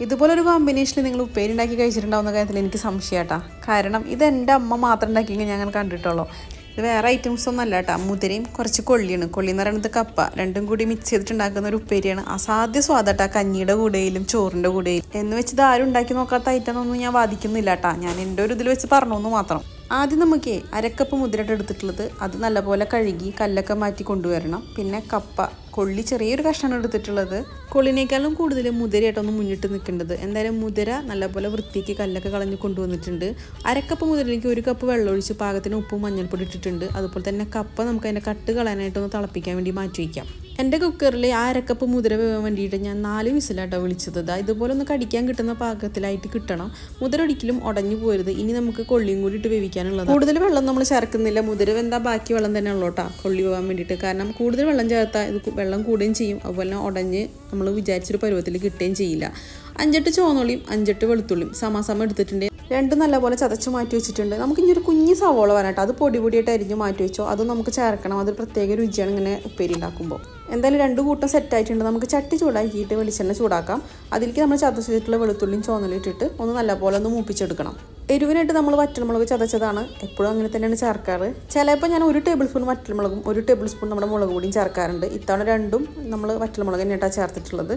ഇതുപോലൊരു കോമ്പിനേഷനിൽ നിങ്ങൾ ഉപ്പേരി ഉണ്ടാക്കി കഴിച്ചിട്ടുണ്ടാവുന്ന കാര്യത്തിൽ എനിക്ക് സംശയമാട്ടാ കാരണം ഇത് എന്റെ അമ്മ മാത്രം ഉണ്ടാക്കിയെങ്കിൽ ഞാൻ അങ്ങനെ കണ്ടിട്ടുള്ളൂ. ഇത് വേറെ ഐറ്റംസ് ഒന്നും അല്ല കേട്ടോ മുതിരയും കുറച്ച് കൊള്ളിയാണ്. കൊള്ളി എന്ന് പറയുന്നത് കപ്പ. രണ്ടും കൂടി മിക്സ് ചെയ്തിട്ടുണ്ടാക്കുന്ന ഒരു ഉപ്പേരിയാണ്. അസാധ്യ സ്വാദട്ടാ കഞ്ഞിയുടെ കൂടെയിലും ചോറിന്റെ കൂടെയും എന്ന് വെച്ച് ഇത് ആരും ഉണ്ടാക്കി നോക്കാത്ത ഐറ്റം ഒന്നും ഞാൻ വാദിക്കുന്നില്ല കേട്ടാ ഞാൻ എന്റെ ഒരു ഇതിൽ വെച്ച് പറഞ്ഞു എന്ന് മാത്രം. ആദ്യം നമുക്ക് അരക്കപ്പ് മുതിരട്ട് എടുത്തിട്ടുള്ളത് അത് നല്ലപോലെ കഴുകി കല്ലൊക്കെ മാറ്റി കൊണ്ടുവരണം. പിന്നെ കപ്പ. കൊള്ളി ചെറിയൊരു കഷ്ണമാണ് എടുത്തിട്ടുള്ളത്. കൊള്ളിനേക്കാളും കൂടുതൽ മുതിരയായിട്ടൊന്ന് മുന്നിട്ട് നിൽക്കേണ്ടത്. എന്തായാലും മുതിര നല്ലപോലെ വൃത്തിക്ക് കല്ലൊക്കെ കളഞ്ഞ് കൊണ്ടുവന്നിട്ടുണ്ട്. അരക്കപ്പ് മുതിരയിലേക്ക് ഒരു കപ്പ് വെള്ളം ഒഴിച്ച് പാകത്തിന് ഉപ്പും മഞ്ഞൾപ്പൊടി ഇട്ടിട്ടുണ്ട്. അതുപോലെ തന്നെ കപ്പ നമുക്ക് അതിന്റെ കട്ട് കളയാനായിട്ടൊന്ന് തിളപ്പിക്കാൻ വേണ്ടി മാറ്റി വയ്ക്കാം. എന്റെ കുക്കറിൽ ആ അരക്കപ്പ് മുതിര വേവാൻ വേണ്ടിയിട്ട് ഞാൻ നാല് വിസിലാട്ടോ വിളിച്ചത്. ദാ ഇതുപോലെ ഒന്ന് കടിക്കാൻ കിട്ടുന്ന പാകത്തിലായിട്ട് കിട്ടണം. മുതിര ഒരിക്കലും ഉടഞ്ഞു പോരുത്. ഇനി നമുക്ക് കൊള്ളിയും കൂടി ഇട്ട് വേവിക്കാനുള്ളത് കൂടുതൽ വെള്ളം നമ്മൾ ചേർക്കുന്നില്ല. മുതിര വെന്താ ബാക്കി വെള്ളം തന്നെ ഉള്ളൂ കേട്ടോ. കൊള്ളി പോകാൻ വേണ്ടിയിട്ട്. കാരണം കൂടുതൽ വെള്ളം ചേർത്താൽ ഇത് വെള്ളം കൂടുകയും ചെയ്യും. അതുപോലെ ഉടഞ്ഞ് നമ്മൾ വിചാരിച്ചൊരു പരുവത്തിൽ കിട്ടുകയും ചെയ്യില്ല. അഞ്ചെട്ട് ചുവന്നുള്ളിയും അഞ്ചെട്ട് വെളുത്തുള്ളിയും സമാസമം എടുത്തിട്ടുണ്ട്. രണ്ടും നല്ലപോലെ ചതച്ച് മാറ്റി വെച്ചിട്ടുണ്ട്. നമുക്ക് ഇനി ഒരു കുഞ്ഞ് സവോള വരാട്ടോ അത് പൊടി പൊടിയായിട്ട് അരിഞ്ഞ് മാറ്റി വെച്ചോ. അതും നമുക്ക് ചേർക്കണം. അതൊരു പ്രത്യേക രുചിയാണ് ഇങ്ങനെ ഉപ്പേരി ഉണ്ടാക്കുമ്പോൾ. എന്തായാലും രണ്ട് കൂട്ടം സെറ്റായിട്ടുണ്ട് നമുക്ക് ചട്ടി ചൂടാക്കിയിട്ട് വെളിച്ചെണ്ണ ചൂടാക്കാം. അതിലേക്ക് നമ്മൾ ചതച്ചിട്ടുള്ള വെളുത്തുള്ളിയും ചുവന്നുള്ളി ഇട്ടിട്ട് ഒന്ന് നല്ലപോലെ ഒന്ന് മൂപ്പിച്ചെടുക്കണം. എരിവിനായിട്ട് നമ്മൾ വറ്റൽമുളക് ചതച്ചതാണ്. എപ്പോഴും അങ്ങനെ തന്നെയാണ് ചേർക്കാറ്. ചിലപ്പോൾ ഞാൻ ഒരു ടേബിൾ സ്പൂൺ വറ്റൽമുളകും ഒരു ടേബിൾ സ്പൂൺ നമ്മുടെ മുളക് പൊടിയും ചേർക്കാറുണ്ട്. ഇത്തവണ രണ്ടും നമ്മൾ വറ്റൽമുളക് തന്നെയായിട്ടാണ് ചേർത്തിട്ടുള്ളത്.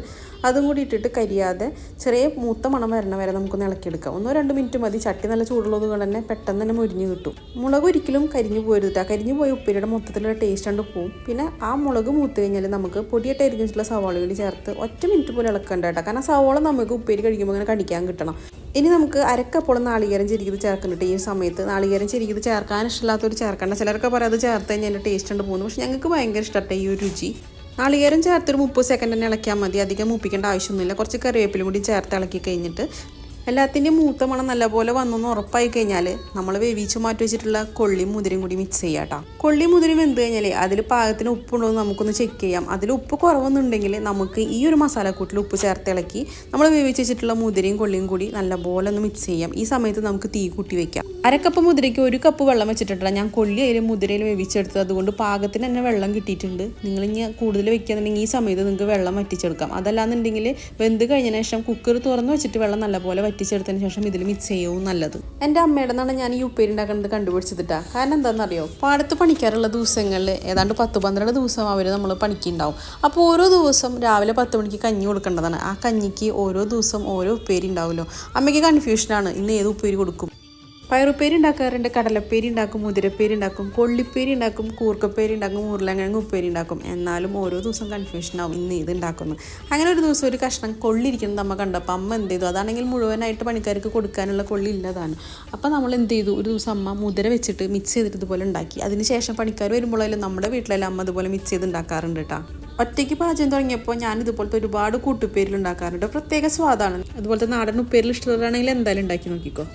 അതും കൂടി ഇട്ടിട്ട് കരിയാതെ ചെറിയ മൂത്ത മണം വരണ വരെ നമുക്കൊന്ന് ഇളക്കിയെടുക്കാം. ഒന്നോ രണ്ട് മിനിറ്റ് മതി. ചട്ടി നല്ല ചൂടുള്ളത് കൊണ്ട് തന്നെ പെട്ടെന്ന് തന്നെ മുരിഞ്ഞ് കിട്ടും. മുളക് ഒരിക്കലും കരിഞ്ഞു പോരുതാ കരിഞ്ഞു പോയ ഉപ്പേരിയുടെ മൊത്തത്തിലുള്ള ടേസ്റ്റ് കണ്ട് പോവും. പിന്നെ ആ മുളക് മൂത്ത് കഴിഞ്ഞാൽ നമുക്ക് പൊടിയായിട്ട് അരിഞ്ഞിട്ടുള്ള സവാളകൾ ചേർത്ത് ഒറ്റ മിനിറ്റ് പോലും ഇളക്കണ്ട കേട്ടോ കാരണം സവാള നമുക്ക് ഉപ്പേരി കഴിക്കുമ്പോൾ അങ്ങനെ കടിക്കാൻ കിട്ടണം. ഇനി നമുക്ക് അരക്കപ്പോളം നാളികേരം ചിരിക്കുന്നത് ചേർക്കുന്നുണ്ട്. ഈ സമയത്ത് നാളികേരം ചിരിക്കുന്നത് ചേർക്കാൻ ഇഷ്ടമില്ലാത്തവർ ചേർക്കണ്ട. ചിലരൊക്കെ പറയാം അത് ചേർത്ത് കഴിഞ്ഞാൽ അതിന്റെ ടേസ്റ്റ് ഉണ്ട് പോകുന്നു. പക്ഷെ ഞങ്ങൾക്ക് ഭയങ്കര ഇഷ്ടപ്പെട്ട ഈ ഒരു രുചി. നാളികേരം ചേർത്തൊരു മുപ്പത് സെക്കൻഡ് തന്നെ ഇളക്കിയാൽ മതി. അധികം മൂപ്പിക്കേണ്ട ആവശ്യമൊന്നുമില്ല. കുറച്ച് കറിവേപ്പിലും കൂടി ചേർത്ത് ഇളക്കി കഴിഞ്ഞിട്ട് എല്ലാത്തിന്റെയും മൂത്ത മണം നല്ലപോലെ വന്നെന്ന് ഉറപ്പായി കഴിഞ്ഞാൽ നമ്മൾ വേവിച്ച് മാറ്റി വെച്ചിട്ടുള്ള കൊള്ളിയും മുതിരയും കൂടി മിക്സ് ചെയ്യാം കേട്ടോ കൊള്ളിയും മുതിരയും വെന്ത് കഴിഞ്ഞാൽ അതിൽ പാകത്തിന് ഉപ്പുണ്ടോ എന്ന് നമുക്കൊന്ന് ചെക്ക് ചെയ്യാം. അതിൽ ഉപ്പ് കുറവെന്നുണ്ടെങ്കിൽ നമുക്ക് ഈ ഒരു മസാലക്കൂട്ടിൽ ഉപ്പ് ചേർത്ത് ഇളക്കി നമ്മൾ വേവിച്ച് വെച്ചിട്ടുള്ള മുതിരയും കൊള്ളിയും കൂടി നല്ലപോലെ ഒന്ന് മിക്സ് ചെയ്യാം. ഈ സമയത്ത് നമുക്ക് തീ കൂട്ടി വെക്കാം. അരക്കപ്പ് മുതിരയ്ക്ക് ഒരു കപ്പ് വെള്ളം വെച്ചിട്ടുണ്ടല്ലോ. ഞാൻ കൊള്ളി അതിൽ മുതിരയിൽ വേവിച്ചെടുത്തത്. അതുകൊണ്ട് പാകത്തിന് തന്നെ വെള്ളം കിട്ടിയിട്ടുണ്ട്. നിങ്ങൾ ഇനി കൂടുതൽ വെക്കുകയാണെന്നുണ്ടെങ്കിൽ ഈ സമയത്ത് നിങ്ങൾക്ക് വെള്ളം വറ്റിച്ചെടുക്കാം. അതല്ലാന്നുണ്ടെങ്കിൽ വെന്ത് കഴിഞ്ഞ ശേഷം കുക്കർ തുറന്ന് വെച്ചിട്ട് വെള്ളം നല്ലപോലെ വറ്റിച്ചെടുത്തതിന് ശേഷം ഇതിൽ മിക്സ് ചെയ്യവും നല്ലത്. എന്റെ അമ്മയുടെ നിന്നാണ് ഞാൻ ഈ ഉപ്പേരി ഉണ്ടാക്കുന്നത് കണ്ടുപിടിച്ചിട്ടാ കാരണം എന്താണെന്നറിയോ? പാടത്ത് പണിക്കാറുള്ള ദിവസങ്ങളിൽ ഏതാണ്ട് പത്ത് പന്ത്രണ്ട് ദിവസം അവർ നമ്മൾ പണിക്കുണ്ടാവും. അപ്പോൾ ഓരോ ദിവസം രാവിലെ പത്ത് മണിക്ക് കഞ്ഞി കൊടുക്കേണ്ടതാണ്. ആ കഞ്ഞിക്ക് ഓരോ ദിവസം ഓരോ ഉപ്പേരി ഉണ്ടാവുമല്ലോ. അമ്മയ്ക്ക് കൺഫ്യൂഷനാണ് ഇന്ന് ഏത് ഉപ്പേരി കൊടുക്കും? പയറുപ്പേരി ഉണ്ടാക്കാറുണ്ട് കടലപ്പേരി ഉണ്ടാക്കും മുതിരപ്പേരി ഉണ്ടാക്കും കൊള്ളിപ്പേരി ഉണ്ടാക്കും കൂർക്കപ്പേരി ഉണ്ടാക്കും ഉരുളക്കിഴങ്ങ് ഉപ്പേരി ഉണ്ടാക്കും എന്നാലും ഓരോ ദിവസം കൺഫ്യൂഷൻ ആവും ഇന്ന് ഇത് ഉണ്ടാക്കുന്നു അങ്ങനെ ഒരു ദിവസം ഒരു കഷ്ണം കൊള്ളിരിക്കുന്നത് നമ്മൾ കണ്ടപ്പോൾ അമ്മ എന്ത് ചെയ്തു? അതാണെങ്കിൽ മുഴുവനായിട്ട് പണിക്കാർക്ക് കൊടുക്കാനുള്ള കൊള്ളി ഇല്ലതാണ്. അപ്പോൾ നമ്മൾ എന്ത് ചെയ്തു? ഒരു ദിവസം അമ്മ മുതിര വെച്ചിട്ട് മിക്സ് ചെയ്തിട്ട് ഇതുപോലെ ഉണ്ടാക്കി അതിന് ശേഷം പണിക്കാർ വരുമ്പോഴായാലും നമ്മുടെ വീട്ടിലെല്ലാം അമ്മ ഇതുപോലെ മിക്സ് ചെയ്ത് ഉണ്ടാക്കാറുണ്ട് കേട്ടോ ഒറ്റയ്ക്ക് പാചകം തുടങ്ങിയപ്പോൾ ഞാൻ ഇതുപോലത്തെ ഒരുപാട് കൂട്ടുപ്പേരിൽ ഉണ്ടാക്കാറുണ്ട് പ്രത്യേക സ്വാദാണ്. അതുപോലത്തെ നാടൻ ഉപ്പേരിൽ ഇഷ്ടമുള്ളതാണെങ്കിൽ എന്തായാലും ഉണ്ടാക്കി നോക്കിക്കോ.